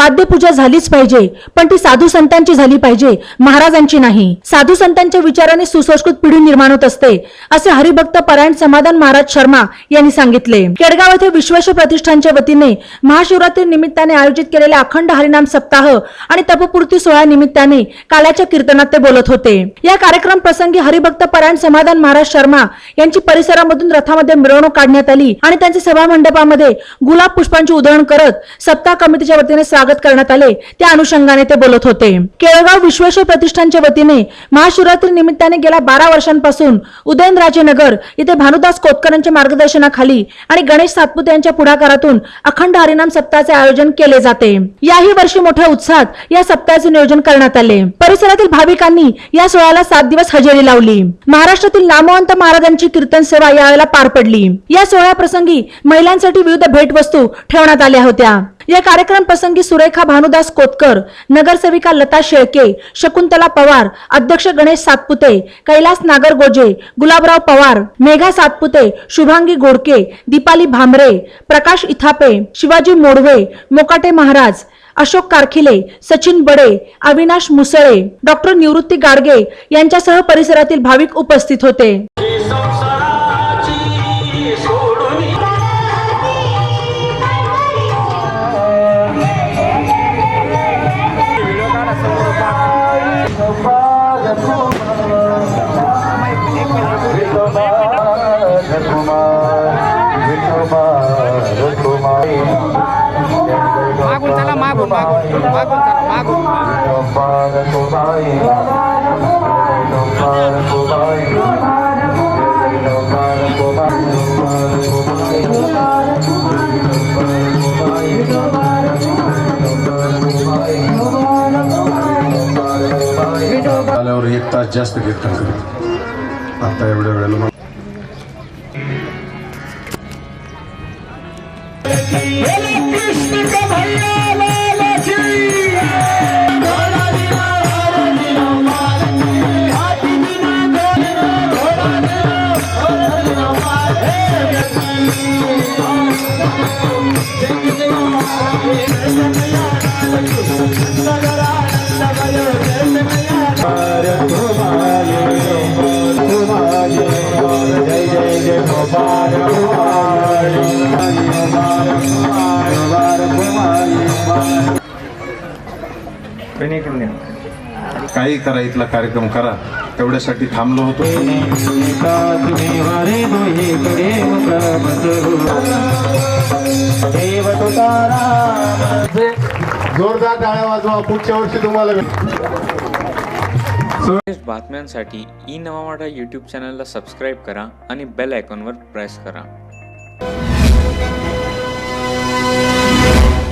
पाद्यपूजा झालीच पाहिजे पण ती साधू संतांची झाली पाहिजे महाराजांची नाही. साधू संतांच्या विचाराने सुसंस्कृत पिढी निर्माण होत असते असे हरिभक्त परायण समाधान महाराज शर्मा यांनी सांगितले. केडगाव येथे विश्वेश प्रतिष्ठानच्या वतीने महाशिवरात्री निमित्ताने आयोजित केलेल्या अखंड हरिनाम सप्ताह आणि तपपूर्ती सोहळ्या निमित्ताने काल्याच्या कीर्तनात ते बोलत होते. या कार्यक्रम प्रसंगी हरिभक्त परायण समाधान महाराज शर्मा यांची परिसरामधून रथामध्ये मिरवणूक काढण्यात आली आणि त्यांचे सभा मंडपामध्ये गुलाब पुष्पांची उधळण करत सप्ताह कमिटीच्या वतीने स्वागत स्वागत करण्यात आले. त्या अनुषंगाने ते बोलत होते. केळगाव विश्वेश्वर प्रतिष्ठानच्या वतीने महाशिवरात्री निमित्ताने गेल्या बारा वर्षांपासून उदयनराजे नगर इथे भानुदास कोतकरांच्या मार्गदर्शनाखाली आणि गणेश सातपुते यांच्या पुढाकारातून अखंड हरिनाम सप्ताहाचे आयोजन केले जाते. याही वर्षी मोठ्या उत्साहात या सप्ताहाचे नियोजन करण्यात आले. परिसरातील भाविकांनी या सोहळ्याला सात दिवस हजेरी लावली. महाराष्ट्रातील नामवंत महाराजांची कीर्तन सेवा यावेळेला पार पडली. या सोहळ्या प्रसंगी महिलांसाठी विविध भेटवस्तू ठेवण्यात आल्या होत्या. या कार्यक्रम प्रसंगी सुरेखा भानुदास कोतकर नगरसेविका लता शेळके शकुंतला पवार अध्यक्ष गणेश सातपुते कैलास नागरगोजे गुलाबराव पवार मेघा सातपुते शुभांगी गोडके दीपाली भामरे प्रकाश इथापे शिवाजी मोडवे मोकाटे महाराज अशोक कारखिले सचिन बडे अविनाश मुसळे डॉक्टर निवृत्ती गाडगे यांच्यासह परिसरातील भाविक उपस्थित होते. मागून मागून चला मागून आल्यावर एक तास जास्त कीर्तन करीत आता एवढ्या वेळेला जय जय जय गोपाल गोपाल हरि गोपाल गोपाल काही करा इथला कार्यक्रम करा. तेवढ्यासाठी थांबलो होतो. जोरदार टाळ्या वाजवा पुढच्या वर्षी तुम्हाला बातम्यांसाठी ई नवा मराठा यूट्यूब चॅनलला सबस्क्राईब करा आणि बेल आयकॉनवर प्रेस करा.